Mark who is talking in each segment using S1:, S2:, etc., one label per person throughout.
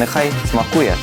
S1: нехай смакує.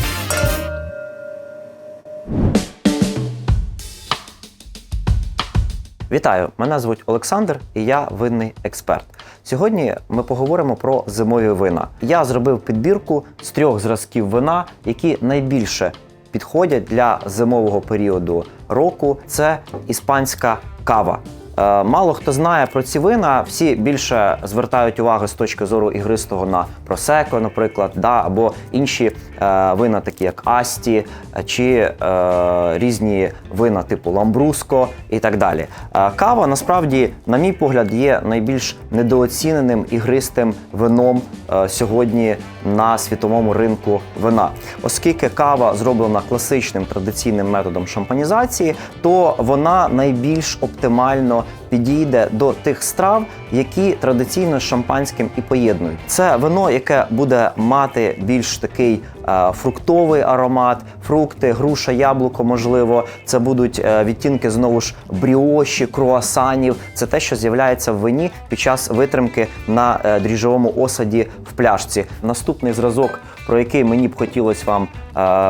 S1: Вітаю! Мене звуть Олександр і я винний експерт. Сьогодні ми поговоримо про зимові вина. Я зробив підбірку з трьох зразків вина, які найбільше підходять для зимового періоду року. Це іспанська кава. Е, Мало хто знає про ці вина, всі більше звертають увагу з точки зору ігристого на просеко, наприклад, да, або інші е, вина, такі як Асті, е, чи е, різні вина типу Ламбруско і так далі. Е, кава насправді, на мій погляд, є найбільш недооціненим ігристим вином е, сьогодні на світовому ринку вина. Оскільки кава зроблена класичним традиційним методом шампанізації, то вона найбільш оптимально підійде до тих страв, які традиційно з шампанським і поєднують. Це вино, яке буде мати більш такий е, фруктовий аромат, фрукти, груша, яблуко, можливо. Це будуть е, відтінки знову ж бріоші, круасанів. Це те, що з'являється в вині під час витримки на е, дріжджовому осаді в пляшці. Наступний зразок, про який мені б хотілося вам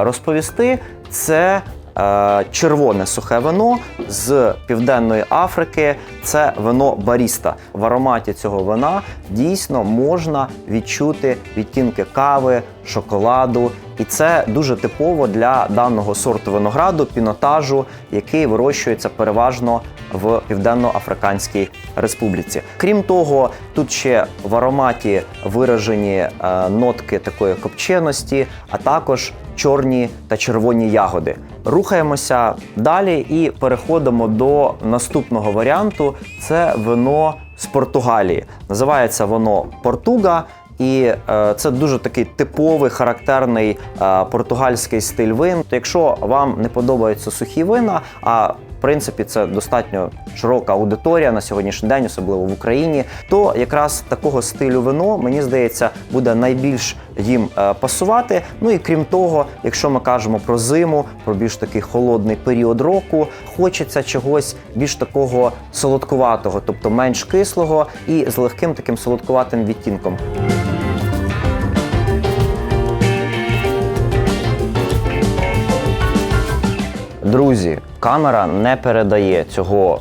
S1: розповісти, це червоне сухе вино з Південної Африки. Це вино баріста. В ароматі цього вина дійсно можна відчути відтінки кави, шоколаду. І це дуже типово для даного сорту винограду, пінотажу, який вирощується переважно в Південно-Африканській Республіці. Крім того, тут ще в ароматі виражені е, нотки такої копченості, а також чорні та червоні ягоди. Рухаємося далі і переходимо до наступного варіанту. Це вино з Португалії. Називається воно Португа. І е, це дуже такий типовий характерний е, португальський стиль вин. То якщо вам не подобаються сухі вина, а принципі це достатньо широка аудиторія на сьогоднішній день, особливо в Україні, то якраз такого стилю вино, мені здається, буде найбільш їм е, пасувати. Ну і крім того, якщо ми кажемо про зиму, про більш такий холодний період року, хочеться чогось більш такого солодкуватого, тобто менш кислого і з легким таким солодкуватим відтінком. Друзі, камера не передає цього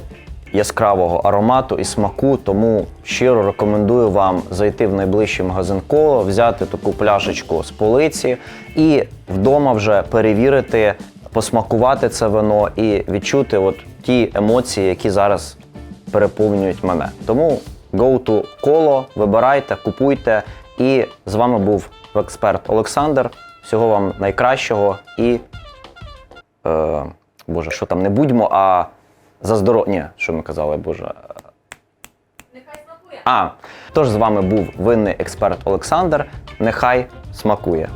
S1: яскравого аромату і смаку, тому щиро рекомендую вам зайти в найближчий магазин коло, взяти таку пляшечку з полиці і вдома вже перевірити, посмакувати це вино і відчути от ті емоції, які зараз переповнюють мене. Тому go to коло, вибирайте, купуйте. І з вами був експерт Олександр. Всього вам найкращого і е, Боже, що там не будьмо, а за здоров'я. Ні, що ми казали, Боже.
S2: Нехай смакує.
S1: А, тож з вами був винний експерт Олександр. Нехай смакує.